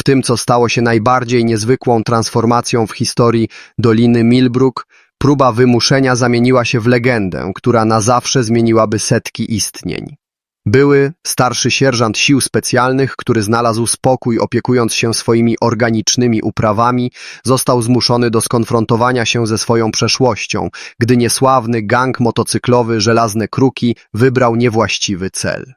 W tym, co stało się najbardziej niezwykłą transformacją w historii Doliny Millbrook, próba wymuszenia zamieniła się w legendę, która na zawsze zmieniłaby setki istnień. Były starszy sierżant sił specjalnych, który znalazł spokój opiekując się swoimi organicznymi uprawami, został zmuszony do skonfrontowania się ze swoją przeszłością, gdy niesławny gang motocyklowy Żelazne Kruki wybrał niewłaściwy cel.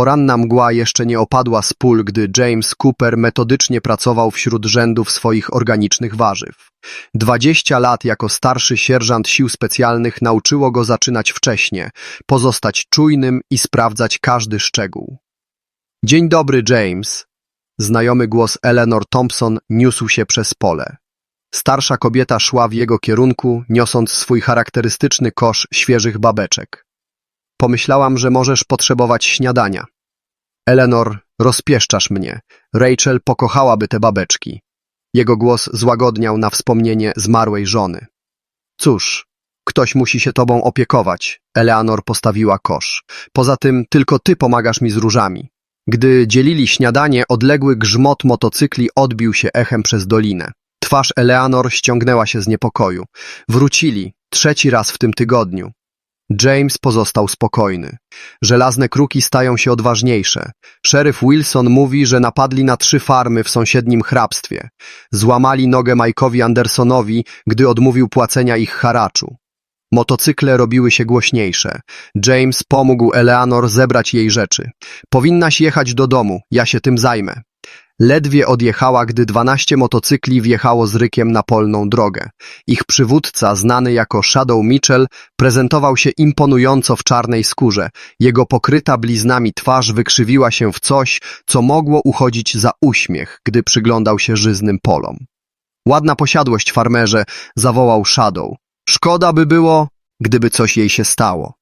Poranna mgła jeszcze nie opadła z pól, gdy James Cooper metodycznie pracował wśród rzędów swoich organicznych warzyw. Dwadzieścia lat jako starszy sierżant sił specjalnych nauczyło go zaczynać wcześnie, pozostać czujnym i sprawdzać każdy szczegół. Dzień dobry, James. Znajomy głos Eleanor Thompson niósł się przez pole. Starsza kobieta szła w jego kierunku, niosąc swój charakterystyczny kosz świeżych babeczek. Pomyślałam, że możesz potrzebować śniadania. Eleanor, rozpieszczasz mnie. Rachel pokochałaby te babeczki. Jego głos złagodniał na wspomnienie zmarłej żony. Cóż, ktoś musi się tobą opiekować. Eleanor postawiła kosz. Poza tym tylko ty pomagasz mi z różami. Gdy dzielili śniadanie, odległy grzmot motocykli odbił się echem przez dolinę. Twarz Eleanor ściągnęła się z niepokoju. Wrócili, trzeci raz w tym tygodniu. James pozostał spokojny. Żelazne kruki stają się odważniejsze. Szeryf Wilson mówi, że napadli na trzy farmy w sąsiednim hrabstwie. Złamali nogę Mike'owi Andersonowi, gdy odmówił płacenia ich haraczu. Motocykle robiły się głośniejsze. James pomógł Eleanor zebrać jej rzeczy. Powinnaś jechać do domu, ja się tym zajmę. Ledwie odjechała, gdy dwanaście motocykli wjechało z rykiem na polną drogę. Ich przywódca, znany jako Shadow Mitchell, prezentował się imponująco w czarnej skórze. Jego pokryta bliznami twarz wykrzywiła się w coś, co mogło uchodzić za uśmiech, gdy przyglądał się żyznym polom. Ładna posiadłość, farmerze, zawołał Shadow. Szkoda by było, gdyby coś jej się stało.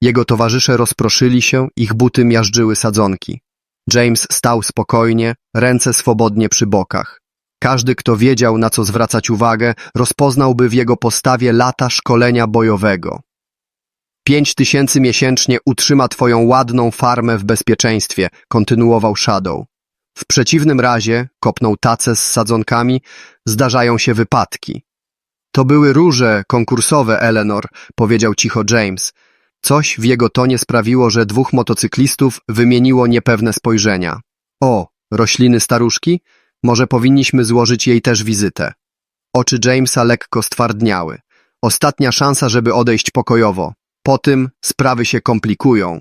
Jego towarzysze rozproszyli się, ich buty miażdżyły sadzonki. James stał spokojnie, ręce swobodnie przy bokach. Każdy, kto wiedział, na co zwracać uwagę, rozpoznałby w jego postawie lata szkolenia bojowego. Pięć tysięcy miesięcznie utrzyma twoją ładną farmę w bezpieczeństwie, kontynuował Shadow. W przeciwnym razie, kopnął tacę z sadzonkami, zdarzają się wypadki. To były róże konkursowe, Eleanor, powiedział cicho James. Coś w jego tonie sprawiło, że dwóch motocyklistów wymieniło niepewne spojrzenia. O, rośliny staruszki? Może powinniśmy złożyć jej też wizytę. Oczy Jamesa lekko stwardniały. Ostatnia szansa, żeby odejść pokojowo. Po tym sprawy się komplikują.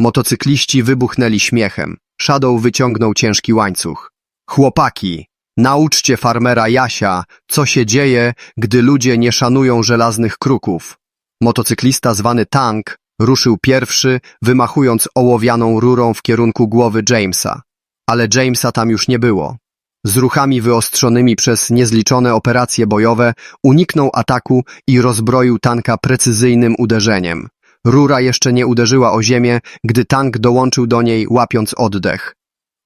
Motocykliści wybuchnęli śmiechem. Shadow wyciągnął ciężki łańcuch. Chłopaki, nauczcie farmera Jasia, co się dzieje, gdy ludzie nie szanują żelaznych kruków. Motocyklista zwany Tank ruszył pierwszy, wymachując ołowianą rurą w kierunku głowy Jamesa. Ale Jamesa tam już nie było. Z ruchami wyostrzonymi przez niezliczone operacje bojowe uniknął ataku i rozbroił tanka precyzyjnym uderzeniem. Rura jeszcze nie uderzyła o ziemię, gdy tank dołączył do niej, łapiąc oddech.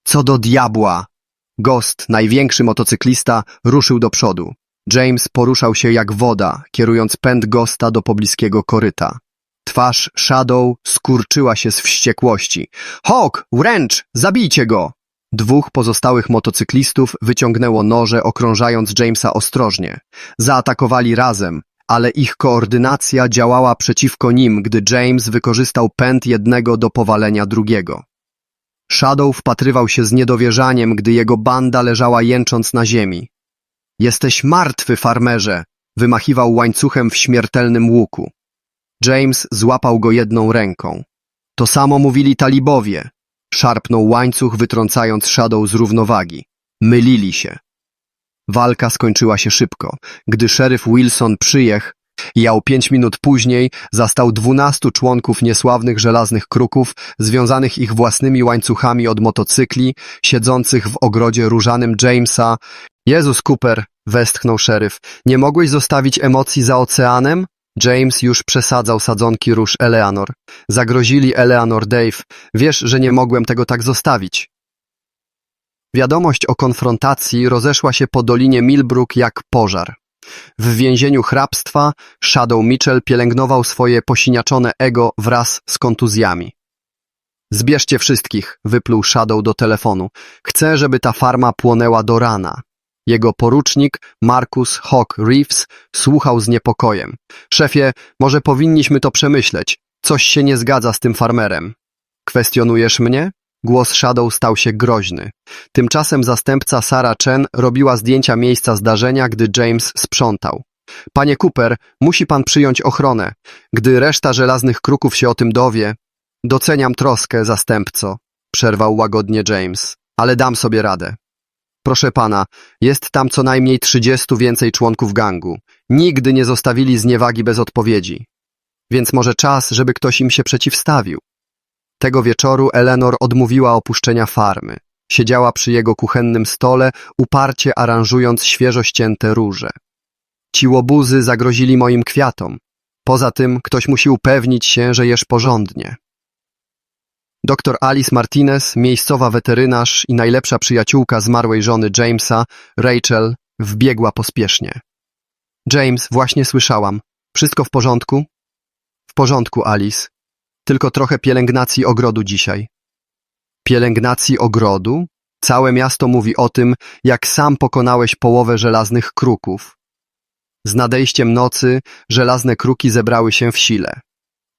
Co do diabła! Ghost, największy motocyklista, ruszył do przodu. James poruszał się jak woda, kierując pęd Ghosta do pobliskiego koryta. Twarz Shadow skurczyła się z wściekłości. Hawk, wręcz, zabijcie go! Dwóch pozostałych motocyklistów wyciągnęło noże, okrążając Jamesa ostrożnie. Zaatakowali razem, ale ich koordynacja działała przeciwko nim, gdy James wykorzystał pęd jednego do powalenia drugiego. Shadow wpatrywał się z niedowierzaniem, gdy jego banda leżała jęcząc na ziemi. Jesteś martwy, farmerze! Wymachiwał łańcuchem w śmiertelnym łuku. James złapał go jedną ręką. To samo mówili talibowie. Szarpnął łańcuch, wytrącając Shadow z równowagi. Mylili się. Walka skończyła się szybko. Gdy szeryf Wilson przyjechał, Jał pięć minut później zastał dwunastu członków niesławnych żelaznych kruków, związanych ich własnymi łańcuchami od motocykli, siedzących w ogrodzie różanym Jamesa. Jezus Cooper, westchnął szeryf, nie mogłeś zostawić emocji za oceanem? James już przesadzał sadzonki róż Eleanor. Zagrozili Eleanor Dave. Wiesz, że nie mogłem tego tak zostawić. Wiadomość o konfrontacji rozeszła się po dolinie Millbrook jak pożar. W więzieniu hrabstwa Shadow Mitchell pielęgnował swoje posiniaczone ego wraz z kontuzjami. Zbierzcie wszystkich, wypluł Shadow do telefonu. Chcę, żeby ta farma płonęła do rana. Jego porucznik, Marcus Hawk Reeves, słuchał z niepokojem. Szefie, może powinniśmy to przemyśleć. Coś się nie zgadza z tym farmerem. Kwestionujesz mnie? Głos Shadow stał się groźny. Tymczasem zastępca Sara Chen robiła zdjęcia miejsca zdarzenia, gdy James sprzątał. Panie Cooper, musi pan przyjąć ochronę. Gdy reszta żelaznych kruków się o tym dowie, doceniam troskę, zastępco, przerwał łagodnie James, ale dam sobie radę. Proszę pana, jest tam co najmniej trzydziestu więcej członków gangu. Nigdy nie zostawili zniewagi bez odpowiedzi. Więc może czas, żeby ktoś im się przeciwstawił. Tego wieczoru Eleanor odmówiła opuszczenia farmy. Siedziała przy jego kuchennym stole, uparcie aranżując świeżo ścięte róże. Ci łobuzy zagrozili moim kwiatom. Poza tym ktoś musi upewnić się, że jesz porządnie. Doktor Alice Martinez, miejscowa weterynarz i najlepsza przyjaciółka zmarłej żony Jamesa, Rachel, wbiegła pospiesznie. James, właśnie słyszałam. Wszystko w porządku? W porządku, Alice. Tylko trochę pielęgnacji ogrodu dzisiaj. Pielęgnacji ogrodu? Całe miasto mówi o tym, jak sam pokonałeś połowę żelaznych kruków. Z nadejściem nocy żelazne kruki zebrały się w sile.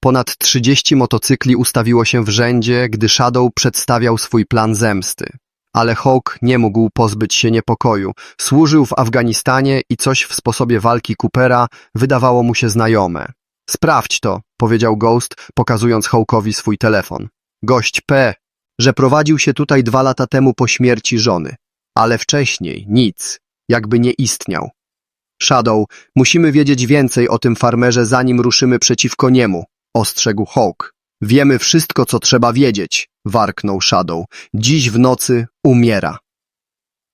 Ponad trzydzieści motocykli ustawiło się w rzędzie, gdy Shadow przedstawiał swój plan zemsty. Ale Hawk nie mógł pozbyć się niepokoju. Służył w Afganistanie i coś w sposobie walki Coopera wydawało mu się znajome. Sprawdź to, powiedział Ghost, pokazując Hawkowi swój telefon. Gość P, że prowadził się tutaj dwa lata temu po śmierci żony. Ale wcześniej nic, jakby nie istniał. Shadow, musimy wiedzieć więcej o tym farmerze, zanim ruszymy przeciwko niemu, ostrzegł Hawk. Wiemy wszystko, co trzeba wiedzieć, warknął Shadow. Dziś w nocy umiera.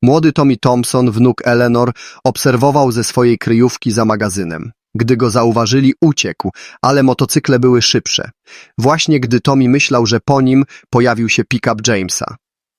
Młody Tommy Thompson, wnuk Eleanor, obserwował ze swojej kryjówki za magazynem. Gdy go zauważyli, uciekł, ale motocykle były szybsze. Właśnie gdy Tommy myślał, że po nim, pojawił się pick-up Jamesa.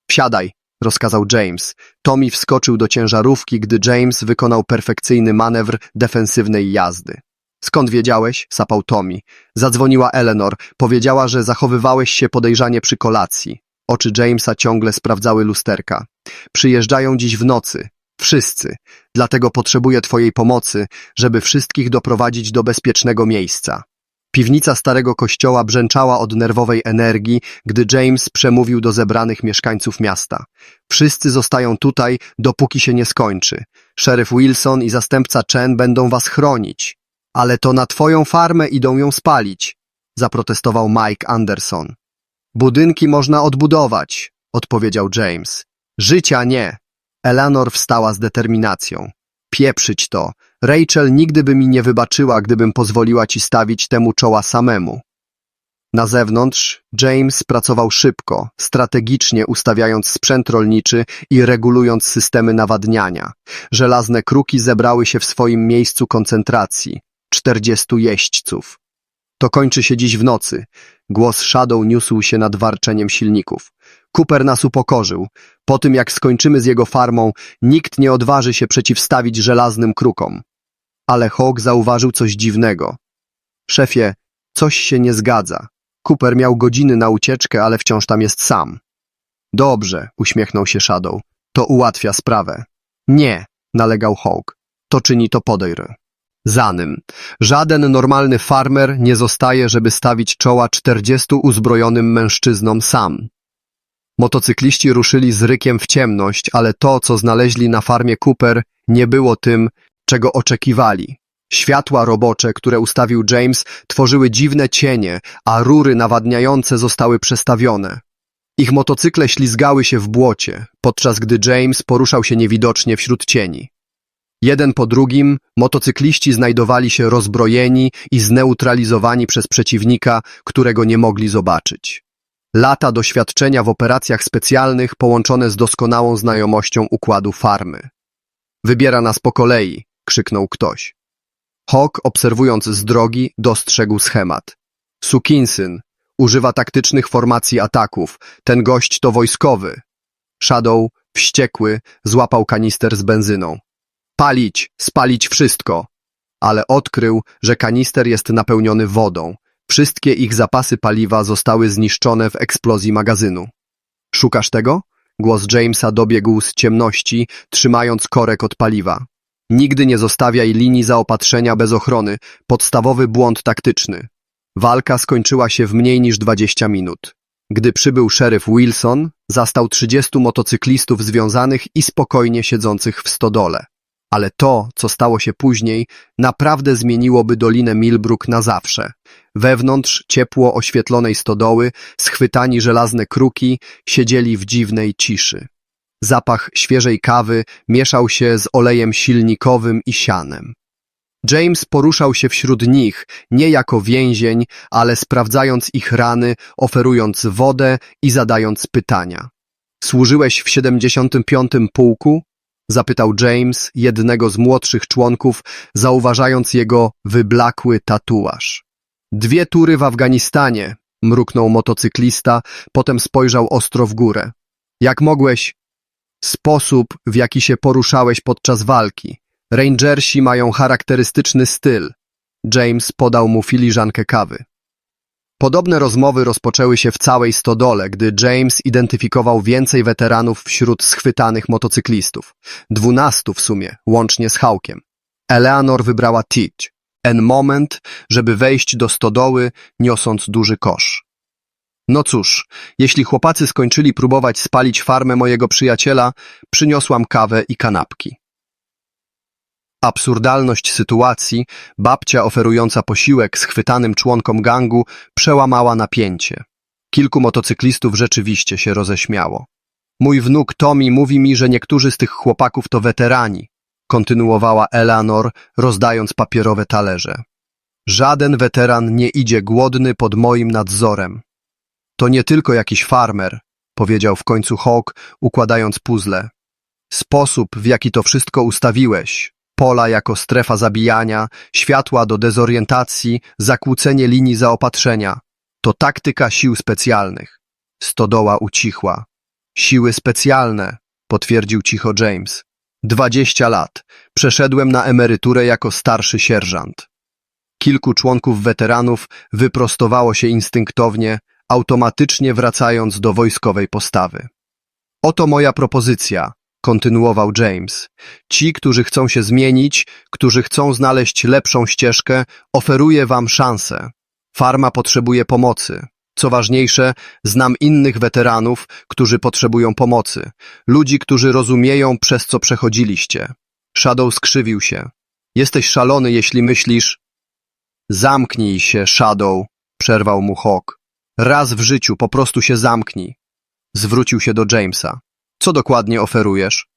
Wsiadaj, rozkazał James. Tommy wskoczył do ciężarówki, gdy James wykonał perfekcyjny manewr defensywnej jazdy. Skąd wiedziałeś? sapał Tommy. Zadzwoniła Eleanor. Powiedziała, że zachowywałeś się podejrzanie przy kolacji. Oczy Jamesa ciągle sprawdzały lusterka. Przyjeżdżają dziś w nocy. Wszyscy. Dlatego potrzebuję twojej pomocy, żeby wszystkich doprowadzić do bezpiecznego miejsca. Piwnica starego kościoła brzęczała od nerwowej energii, gdy James przemówił do zebranych mieszkańców miasta. Wszyscy zostają tutaj, dopóki się nie skończy. Szeryf Wilson i zastępca Chen będą was chronić. Ale to na twoją farmę idą ją spalić, zaprotestował Mike Anderson. Budynki można odbudować, odpowiedział James. Życia nie. Eleanor wstała z determinacją. Pieprzyć to. Rachel nigdy by mi nie wybaczyła, gdybym pozwoliła ci stawić temu czoła samemu. Na zewnątrz James pracował szybko, strategicznie ustawiając sprzęt rolniczy i regulując systemy nawadniania. Żelazne kruki zebrały się w swoim miejscu koncentracji. Czterdziestu jeźdźców. To kończy się dziś w nocy. Głos Shadow niósł się nad warczeniem silników. Cooper nas upokorzył. Po tym, jak skończymy z jego farmą, nikt nie odważy się przeciwstawić żelaznym krukom. Ale Hawk zauważył coś dziwnego. Szefie, coś się nie zgadza. Cooper miał godziny na ucieczkę, ale wciąż tam jest sam. Dobrze, uśmiechnął się Shadow. To ułatwia sprawę. Nie, nalegał Hawk. To czyni to podejr. Zanym. Żaden normalny farmer nie zostaje, żeby stawić czoła czterdziestu uzbrojonym mężczyznom sam. Motocykliści ruszyli z rykiem w ciemność, ale to, co znaleźli na farmie Cooper, nie było tym, czego oczekiwali. Światła robocze, które ustawił James, tworzyły dziwne cienie, a rury nawadniające zostały przestawione. Ich motocykle ślizgały się w błocie, podczas gdy James poruszał się niewidocznie wśród cieni. Jeden po drugim motocykliści znajdowali się rozbrojeni i zneutralizowani przez przeciwnika, którego nie mogli zobaczyć. Lata doświadczenia w operacjach specjalnych połączone z doskonałą znajomością układu farmy. Wybiera nas po kolei, krzyknął ktoś. Hawk, obserwując z drogi, dostrzegł schemat. Sukinsyn używa taktycznych formacji ataków. Ten gość to wojskowy. Shadow, wściekły, złapał kanister z benzyną. Palić, spalić wszystko. Ale odkrył, że kanister jest napełniony wodą. Wszystkie ich zapasy paliwa zostały zniszczone w eksplozji magazynu. Szukasz tego? Głos Jamesa dobiegł z ciemności, trzymając korek od paliwa. Nigdy nie zostawiaj linii zaopatrzenia bez ochrony. Podstawowy błąd taktyczny. Walka skończyła się w mniej niż 20 minut. Gdy przybył szeryf Wilson, zastał 30 motocyklistów związanych i spokojnie siedzących w stodole. Ale to, co stało się później, naprawdę zmieniłoby Dolinę Millbrook na zawsze. Wewnątrz ciepło oświetlonej stodoły, schwytani żelazne kruki, siedzieli w dziwnej ciszy. Zapach świeżej kawy mieszał się z olejem silnikowym i sianem. James poruszał się wśród nich, nie jako więzień, ale sprawdzając ich rany, oferując wodę i zadając pytania. Służyłeś w 75. pułku? Zapytał James, jednego z młodszych członków, zauważając jego wyblakły tatuaż. Dwie tury w Afganistanie, mruknął motocyklista, potem spojrzał ostro w górę. Jak mogłeś? Sposób, w jaki się poruszałeś podczas walki. Rangersi mają charakterystyczny styl. James podał mu filiżankę kawy. Podobne rozmowy rozpoczęły się w całej stodole, gdy James identyfikował więcej weteranów wśród schwytanych motocyklistów. Dwunastu w sumie, łącznie z Hawkiem. Eleanor wybrała Teach. En moment, żeby wejść do stodoły, niosąc duży kosz. No cóż, jeśli chłopacy skończyli próbować spalić farmę mojego przyjaciela, przyniosłam kawę i kanapki. Absurdalność sytuacji, babcia oferująca posiłek schwytanym członkom gangu, przełamała napięcie. Kilku motocyklistów rzeczywiście się roześmiało. Mój wnuk Tommy mówi mi, że niektórzy z tych chłopaków to weterani, kontynuowała Eleanor, rozdając papierowe talerze. Żaden weteran nie idzie głodny pod moim nadzorem. To nie tylko jakiś farmer, powiedział w końcu Hawk, układając puzzle. Sposób, w jaki to wszystko ustawiłeś, pola jako strefa zabijania, światła do dezorientacji, zakłócenie linii zaopatrzenia, to taktyka sił specjalnych. Stodoła ucichła. Siły specjalne, potwierdził cicho James. Dwadzieścia lat. Przeszedłem na emeryturę jako starszy sierżant. Kilku członków weteranów wyprostowało się instynktownie, automatycznie wracając do wojskowej postawy. Oto moja propozycja, kontynuował James. Ci, którzy chcą się zmienić, którzy chcą znaleźć lepszą ścieżkę, oferuję wam szansę. Farma potrzebuje pomocy. Co ważniejsze, znam innych weteranów, którzy potrzebują pomocy. Ludzi, którzy rozumieją, przez co przechodziliście. Shadow skrzywił się. Jesteś szalony, jeśli myślisz... Zamknij się, Shadow, przerwał mu Hawk. Raz w życiu po prostu się zamknij. Zwrócił się do Jamesa. Co dokładnie oferujesz?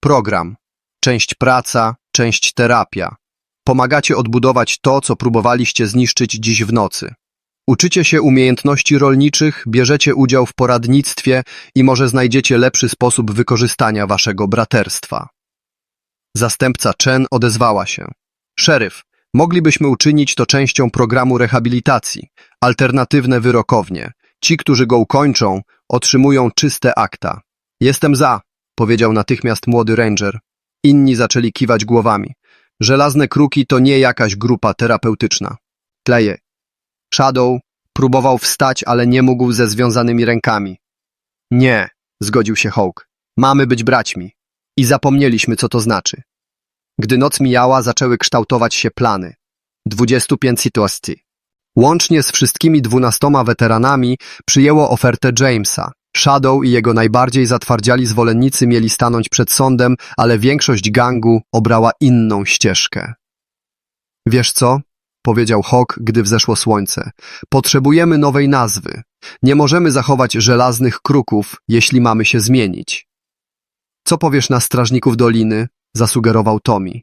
Program. Część praca, część terapia. Pomagacie odbudować to, co próbowaliście zniszczyć dziś w nocy. Uczycie się umiejętności rolniczych, bierzecie udział w poradnictwie i może znajdziecie lepszy sposób wykorzystania waszego braterstwa. Zastępca Chen odezwała się. Szeryf, moglibyśmy uczynić to częścią programu rehabilitacji. Alternatywne wyrokownie. Ci, którzy go ukończą, otrzymują czyste akta. Jestem za, powiedział natychmiast młody ranger. Inni zaczęli kiwać głowami. Żelazne kruki to nie jakaś grupa terapeutyczna. Kleje. Shadow próbował wstać, ale nie mógł ze związanymi rękami. Nie, zgodził się Hawk. Mamy być braćmi. I zapomnieliśmy, co to znaczy. Gdy noc mijała, zaczęły kształtować się plany. 25 sytuacji. Łącznie z wszystkimi dwunastoma weteranami przyjęło ofertę Jamesa. Shadow i jego najbardziej zatwardziali zwolennicy mieli stanąć przed sądem, ale większość gangu obrała inną ścieżkę. Wiesz co? powiedział Hawk, gdy wzeszło słońce. Potrzebujemy nowej nazwy. Nie możemy zachować żelaznych kruków, jeśli mamy się zmienić. Co powiesz na strażników doliny? zasugerował Tommy.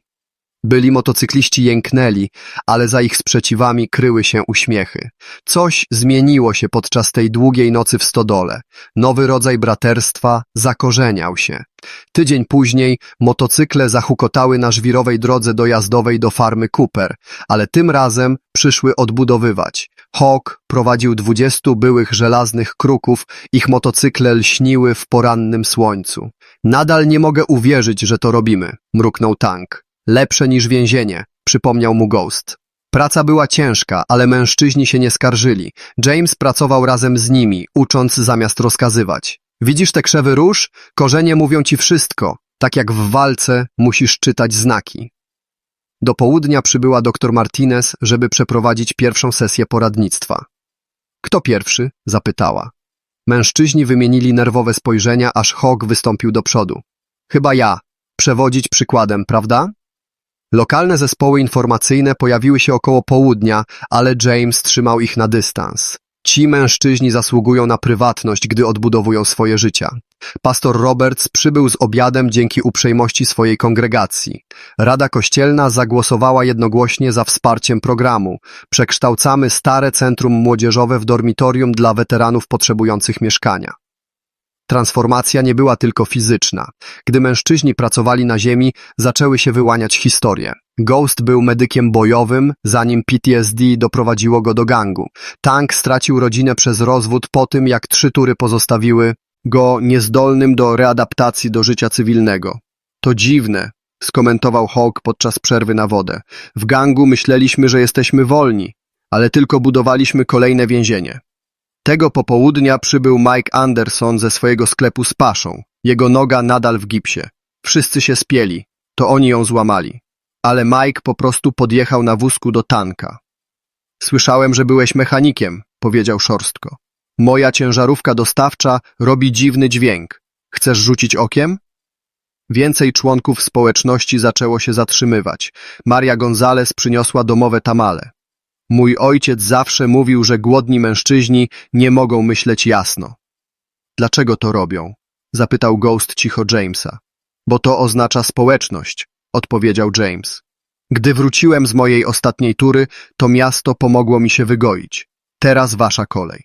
Byli motocykliści jęknęli, ale za ich sprzeciwami kryły się uśmiechy. Coś zmieniło się podczas tej długiej nocy w stodole. Nowy rodzaj braterstwa zakorzeniał się. Tydzień później motocykle zahukotały na żwirowej drodze dojazdowej do farmy Cooper, ale tym razem przyszły odbudowywać. Hawk prowadził dwudziestu byłych żelaznych kruków, ich motocykle lśniły w porannym słońcu. Nadal nie mogę uwierzyć, że to robimy, mruknął Tank. Lepsze niż więzienie, przypomniał mu Ghost. Praca była ciężka, ale mężczyźni się nie skarżyli. James pracował razem z nimi, ucząc zamiast rozkazywać. Widzisz te krzewy róż? Korzenie mówią ci wszystko. Tak jak w walce musisz czytać znaki. Do południa przybyła dr Martinez, żeby przeprowadzić pierwszą sesję poradnictwa. Kto pierwszy? zapytała. Mężczyźni wymienili nerwowe spojrzenia, aż Hawk wystąpił do przodu. Chyba ja. Przewodzić przykładem, prawda? Lokalne zespoły informacyjne pojawiły się około południa, ale James trzymał ich na dystans. Ci mężczyźni zasługują na prywatność, gdy odbudowują swoje życia. Pastor Roberts przybył z obiadem dzięki uprzejmości swojej kongregacji. Rada Kościelna zagłosowała jednogłośnie za wsparciem programu. Przekształcamy stare centrum młodzieżowe w dormitorium dla weteranów potrzebujących mieszkania. Transformacja nie była tylko fizyczna. Gdy mężczyźni pracowali na ziemi, zaczęły się wyłaniać historie. Ghost był medykiem bojowym, zanim PTSD doprowadziło go do gangu. Tank stracił rodzinę przez rozwód po tym, jak trzy tury pozostawiły go niezdolnym do readaptacji do życia cywilnego. To dziwne, skomentował Hawk podczas przerwy na wodę. W gangu myśleliśmy, że jesteśmy wolni, ale tylko budowaliśmy kolejne więzienie. Tego popołudnia przybył Mike Anderson ze swojego sklepu z paszą. Jego noga nadal w gipsie. Wszyscy się spieli. To oni ją złamali. Ale Mike po prostu podjechał na wózku do tanka. Słyszałem, że byłeś mechanikiem, powiedział szorstko. Moja ciężarówka dostawcza robi dziwny dźwięk. Chcesz rzucić okiem? Więcej członków społeczności zaczęło się zatrzymywać. Maria Gonzales przyniosła domowe tamale. Mój ojciec zawsze mówił, że głodni mężczyźni nie mogą myśleć jasno. Dlaczego to robią? Zapytał Ghost cicho Jamesa. Bo to oznacza społeczność, odpowiedział James. Gdy wróciłem z mojej ostatniej tury, to miasto pomogło mi się wygoić. Teraz wasza kolej.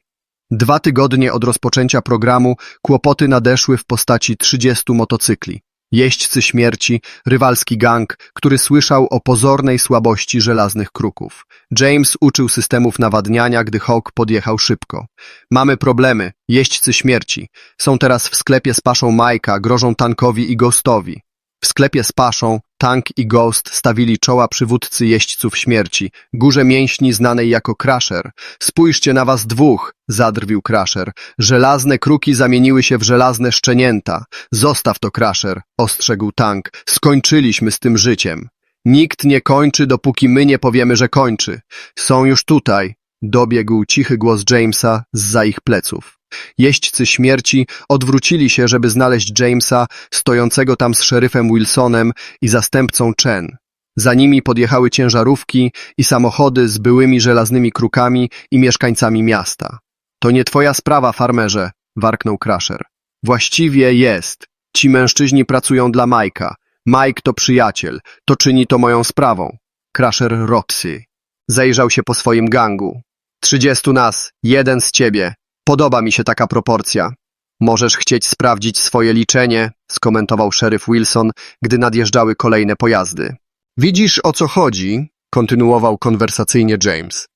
Dwa tygodnie od rozpoczęcia programu kłopoty nadeszły w postaci 30 motocykli. Jeźdźcy śmierci, rywalski gang, który słyszał o pozornej słabości żelaznych kruków. James uczył systemów nawadniania, gdy Hawk podjechał szybko. Mamy problemy, jeźdźcy śmierci. Są teraz w sklepie z paszą Majka, grożą tankowi i ghostowi. W sklepie z paszą Tank i Ghost stawili czoła przywódcy jeźdźców śmierci, górze mięśni znanej jako Crusher. Spójrzcie na was dwóch, zadrwił Crusher. Żelazne kruki zamieniły się w żelazne szczenięta. Zostaw to, Crusher, ostrzegł Tank. Skończyliśmy z tym życiem. Nikt nie kończy, dopóki my nie powiemy, że kończy. Są już tutaj. Dobiegł cichy głos Jamesa z ich pleców. Jeźdźcy śmierci odwrócili się, żeby znaleźć Jamesa, stojącego tam z szeryfem Wilsonem i zastępcą Chen. Za nimi podjechały ciężarówki i samochody z byłymi żelaznymi krukami i mieszkańcami miasta. To nie twoja sprawa, farmerze, warknął Crusher. Właściwie jest. Ci mężczyźni pracują dla Majka. Mike to przyjaciel. To czyni to moją sprawą. Crusher Roxy. Zajrzał się po swoim gangu. Trzydziestu nas, jeden z ciebie. Podoba mi się taka proporcja. Możesz chcieć sprawdzić swoje liczenie, skomentował szeryf Wilson, gdy nadjeżdżały kolejne pojazdy. Widzisz o co chodzi? kontynuował konwersacyjnie James.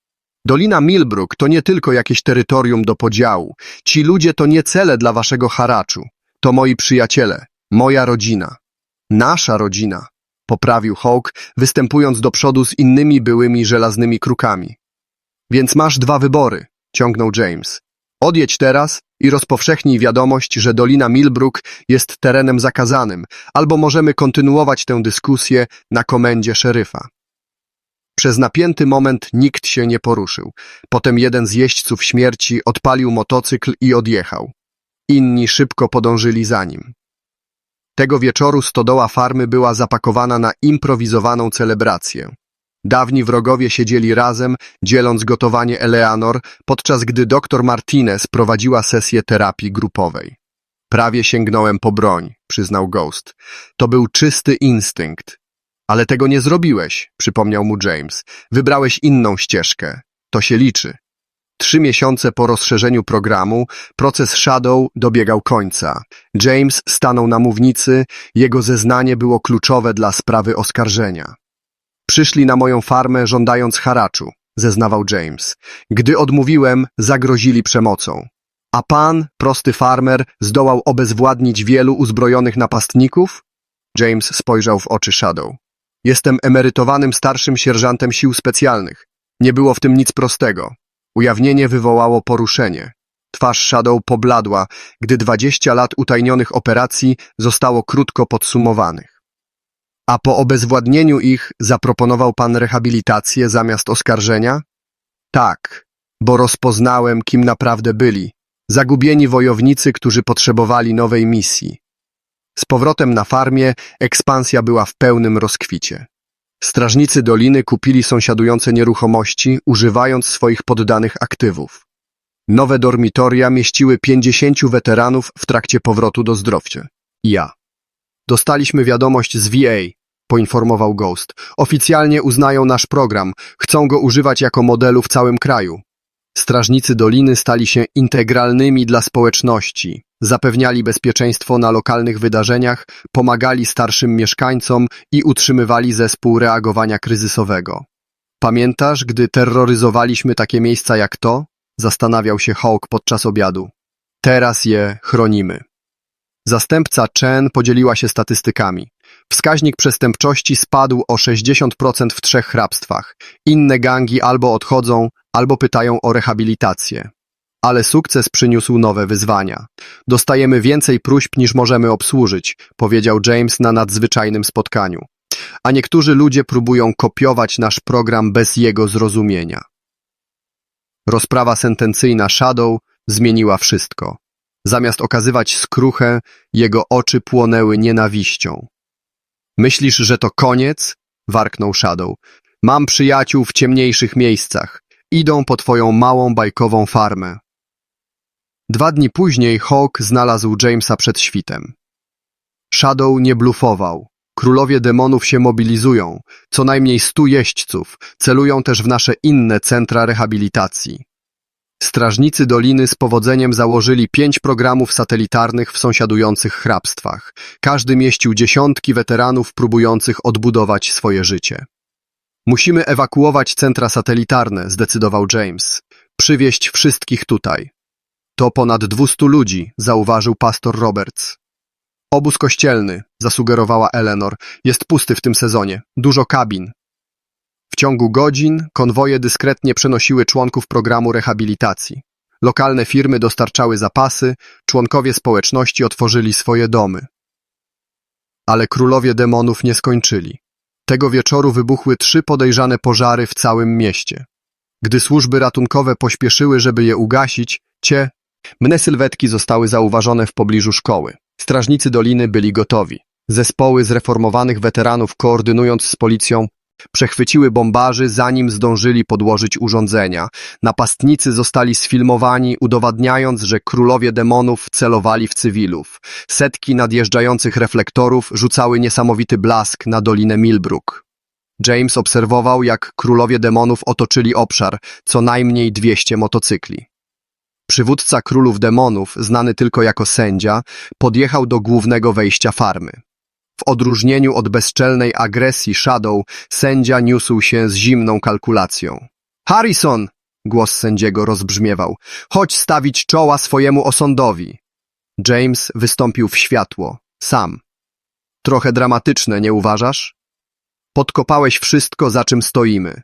Dolina Millbrook to nie tylko jakieś terytorium do podziału. Ci ludzie to nie cele dla waszego haraczu. To moi przyjaciele, moja rodzina. Nasza rodzina, poprawił Hawk, występując do przodu z innymi byłymi żelaznymi krukami. Więc masz dwa wybory, ciągnął James. Odjedź teraz i rozpowszechnij wiadomość, że Dolina Millbrook jest terenem zakazanym, albo możemy kontynuować tę dyskusję na komendzie szeryfa. Przez napięty moment nikt się nie poruszył. Potem jeden z jeźdźców śmierci odpalił motocykl i odjechał. Inni szybko podążyli za nim. Tego wieczoru stodoła farmy była zapakowana na improwizowaną celebrację. Dawni wrogowie siedzieli razem, dzieląc gotowanie Eleanor, podczas gdy dr Martinez prowadziła sesję terapii grupowej. Prawie sięgnąłem po broń, przyznał Ghost. To był czysty instynkt. Ale tego nie zrobiłeś, przypomniał mu James. Wybrałeś inną ścieżkę. To się liczy. Trzy miesiące po rozszerzeniu programu proces Shadow dobiegał końca. James stanął na mównicy, jego zeznanie było kluczowe dla sprawy oskarżenia. Przyszli na moją farmę żądając haraczu, zeznawał James. Gdy odmówiłem, zagrozili przemocą. A pan, prosty farmer, zdołał obezwładnić wielu uzbrojonych napastników? James spojrzał w oczy Shadow. Jestem emerytowanym starszym sierżantem sił specjalnych. Nie było w tym nic prostego. Ujawnienie wywołało poruszenie. Twarz Shadow pobladła, gdy 20 lat utajnionych operacji zostało krótko podsumowanych. A po obezwładnieniu ich zaproponował pan rehabilitację zamiast oskarżenia? Tak, bo rozpoznałem, kim naprawdę byli. Zagubieni wojownicy, którzy potrzebowali nowej misji. Z powrotem na farmie ekspansja była w pełnym rozkwicie. Strażnicy doliny kupili sąsiadujące nieruchomości, używając swoich poddanych aktywów. Nowe dormitoria mieściły 50 weteranów w trakcie powrotu do zdrowcia. Ja. Dostaliśmy wiadomość z VA, poinformował Ghost. Oficjalnie uznają nasz program, chcą go używać jako modelu w całym kraju. Strażnicy doliny stali się integralnymi dla społeczności, zapewniali bezpieczeństwo na lokalnych wydarzeniach, pomagali starszym mieszkańcom i utrzymywali zespół reagowania kryzysowego. Pamiętasz, gdy terroryzowaliśmy takie miejsca jak to? Zastanawiał się Hawk podczas obiadu. Teraz je chronimy. Zastępca Chen podzieliła się statystykami. Wskaźnik przestępczości spadł o 60% w trzech hrabstwach. Inne gangi albo odchodzą, albo pytają o rehabilitację. Ale sukces przyniósł nowe wyzwania. Dostajemy więcej próśb niż możemy obsłużyć, powiedział James na nadzwyczajnym spotkaniu. A niektórzy ludzie próbują kopiować nasz program bez jego zrozumienia. Rozprawa sentencyjna Shadow zmieniła wszystko. Zamiast okazywać skruchę, jego oczy płonęły nienawiścią. Myślisz, że to koniec? warknął Shadow. Mam przyjaciół w ciemniejszych miejscach. Idą po twoją małą bajkową farmę. Dwa dni później Hawk znalazł Jamesa przed świtem. Shadow nie blufował. Królowie demonów się mobilizują, co najmniej stu jeźdźców, celują też w nasze inne centra rehabilitacji. Strażnicy Doliny z powodzeniem założyli pięć programów satelitarnych w sąsiadujących hrabstwach. Każdy mieścił dziesiątki weteranów próbujących odbudować swoje życie. Musimy ewakuować centra satelitarne, zdecydował James. Przywieźć wszystkich tutaj. To ponad dwustu ludzi, zauważył pastor Roberts. Obóz kościelny, zasugerowała Eleanor, jest pusty w tym sezonie. Dużo kabin. W ciągu godzin konwoje dyskretnie przenosiły członków programu rehabilitacji. Lokalne firmy dostarczały zapasy, członkowie społeczności otworzyli swoje domy. Ale królowie demonów nie skończyli. Tego wieczoru wybuchły trzy podejrzane pożary w całym mieście. Gdy służby ratunkowe pośpieszyły, żeby je ugasić, cie, mne sylwetki zostały zauważone w pobliżu szkoły. Strażnicy Doliny byli gotowi. Zespoły zreformowanych weteranów, koordynując z policją, przechwyciły bombarzy, zanim zdążyli podłożyć urządzenia. Napastnicy zostali sfilmowani, udowadniając, że królowie demonów celowali w cywilów. Setki nadjeżdżających reflektorów rzucały niesamowity blask na dolinę Millbrook. James obserwował, jak królowie demonów otoczyli obszar, co najmniej 200 motocykli. Przywódca królów demonów, znany tylko jako sędzia, podjechał do głównego wejścia farmy. W odróżnieniu od bezczelnej agresji Shadow, sędzia niósł się z zimną kalkulacją. Harrison! Głos sędziego rozbrzmiewał. Chodź stawić czoła swojemu osądowi. James wystąpił w światło. Sam. Trochę dramatyczne, nie uważasz? Podkopałeś wszystko, za czym stoimy.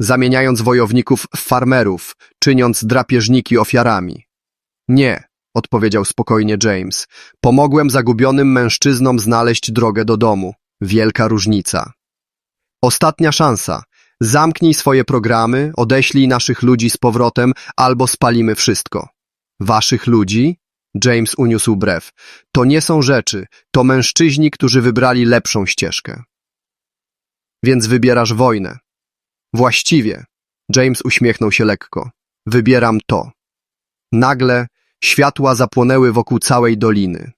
Zamieniając wojowników w farmerów, czyniąc drapieżniki ofiarami. Nie, odpowiedział spokojnie James. Pomogłem zagubionym mężczyznom znaleźć drogę do domu. Wielka różnica. Ostatnia szansa. Zamknij swoje programy, odeślij naszych ludzi z powrotem, albo spalimy wszystko. Waszych ludzi? James uniósł brew. To nie są rzeczy, to mężczyźni, którzy wybrali lepszą ścieżkę. Więc wybierasz wojnę. Właściwie. James uśmiechnął się lekko. Wybieram to. Nagle Światła zapłonęły wokół całej doliny.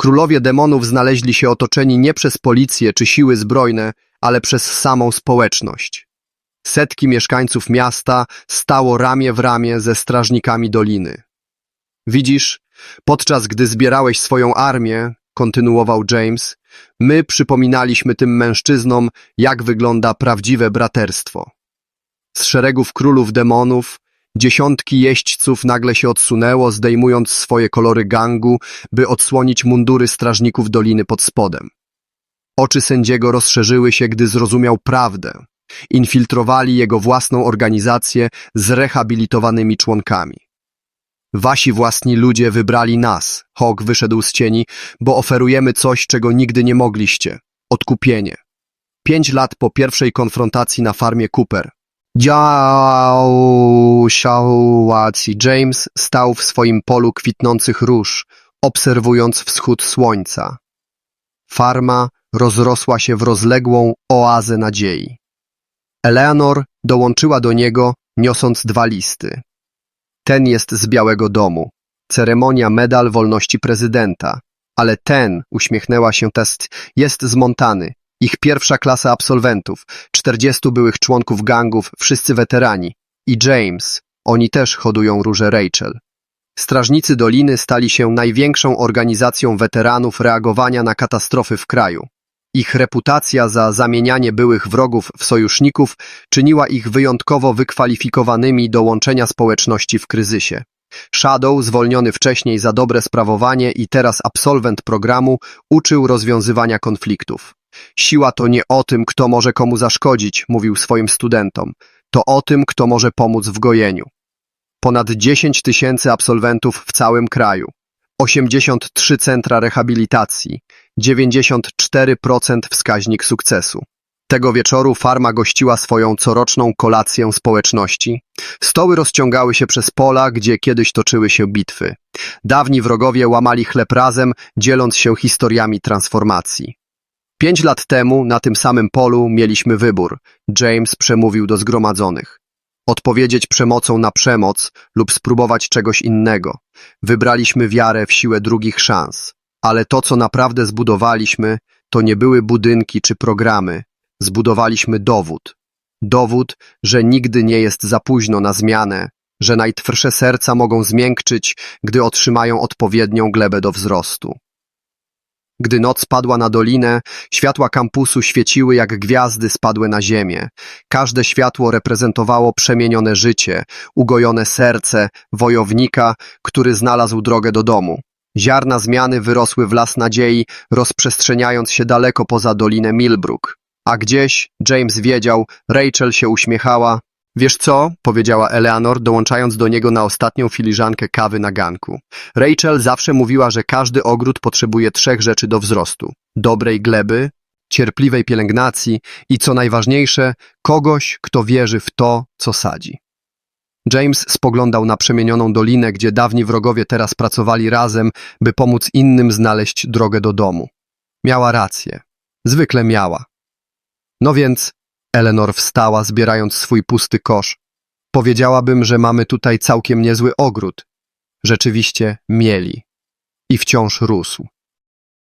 Królowie demonów znaleźli się otoczeni nie przez policję czy siły zbrojne, ale przez samą społeczność. Setki mieszkańców miasta stało ramię w ramię ze strażnikami doliny. Widzisz, podczas gdy zbierałeś swoją armię, kontynuował James, my przypominaliśmy tym mężczyznom, jak wygląda prawdziwe braterstwo. Z szeregów królów demonów Dziesiątki jeźdźców nagle się odsunęło, zdejmując swoje kolory gangu, by odsłonić mundury strażników doliny pod spodem. Oczy sędziego rozszerzyły się, gdy zrozumiał prawdę. Infiltrowali jego własną organizację z rehabilitowanymi członkami. Wasi własni ludzie wybrali nas, Hawk wyszedł z cieni, bo oferujemy coś, czego nigdy nie mogliście. Odkupienie. Pięć lat po pierwszej konfrontacji na farmie Cooper. Działacji James stał w swoim polu kwitnących róż, obserwując wschód słońca. Farma rozrosła się w rozległą oazę nadziei. Eleanor dołączyła do niego, niosąc dwa listy. Ten jest z Białego Domu. Ceremonia medal wolności prezydenta. Ale ten, uśmiechnęła się test, jest z Montany. Ich pierwsza klasa absolwentów, 40 byłych członków gangów, wszyscy weterani. I James, oni też hodują róże Rachel. Strażnicy Doliny stali się największą organizacją weteranów reagowania na katastrofy w kraju. Ich reputacja za zamienianie byłych wrogów w sojuszników czyniła ich wyjątkowo wykwalifikowanymi do łączenia społeczności w kryzysie. Shadow, zwolniony wcześniej za dobre sprawowanie i teraz absolwent programu, uczył rozwiązywania konfliktów. Siła to nie o tym, kto może komu zaszkodzić, mówił swoim studentom. To o tym, kto może pomóc w gojeniu. Ponad 10 tysięcy absolwentów w całym kraju. 83 centra rehabilitacji. 94% wskaźnik sukcesu. Tego wieczoru farma gościła swoją coroczną kolację społeczności. Stoły rozciągały się przez pola, gdzie kiedyś toczyły się bitwy. Dawni wrogowie łamali chleb razem, dzieląc się historiami transformacji. Pięć lat temu na tym samym polu mieliśmy wybór. James przemówił do zgromadzonych. Odpowiedzieć przemocą na przemoc lub spróbować czegoś innego. Wybraliśmy wiarę w siłę drugich szans. Ale to, co naprawdę zbudowaliśmy, to nie były budynki czy programy. Zbudowaliśmy dowód. Dowód, że nigdy nie jest za późno na zmianę, że najtwórsze serca mogą zmiękczyć, gdy otrzymają odpowiednią glebę do wzrostu. Gdy noc padła na dolinę, światła kampusu świeciły jak gwiazdy spadłe na ziemię. Każde światło reprezentowało przemienione życie, ugojone serce wojownika, który znalazł drogę do domu. Ziarna zmiany wyrosły w las nadziei, rozprzestrzeniając się daleko poza dolinę Millbrook. A gdzieś, James wiedział, Rachel się uśmiechała. Wiesz co? powiedziała Eleanor, dołączając do niego na ostatnią filiżankę kawy na ganku. Rachel zawsze mówiła, że każdy ogród potrzebuje trzech rzeczy do wzrostu. Dobrej gleby, cierpliwej pielęgnacji i co najważniejsze, kogoś, kto wierzy w to, co sadzi. James spoglądał na przemienioną dolinę, gdzie dawni wrogowie teraz pracowali razem, by pomóc innym znaleźć drogę do domu. Miała rację. Zwykle miała. No więc, Eleanor wstała, zbierając swój pusty kosz. Powiedziałabym, że mamy tutaj całkiem niezły ogród. Rzeczywiście mieli. I wciąż rósł.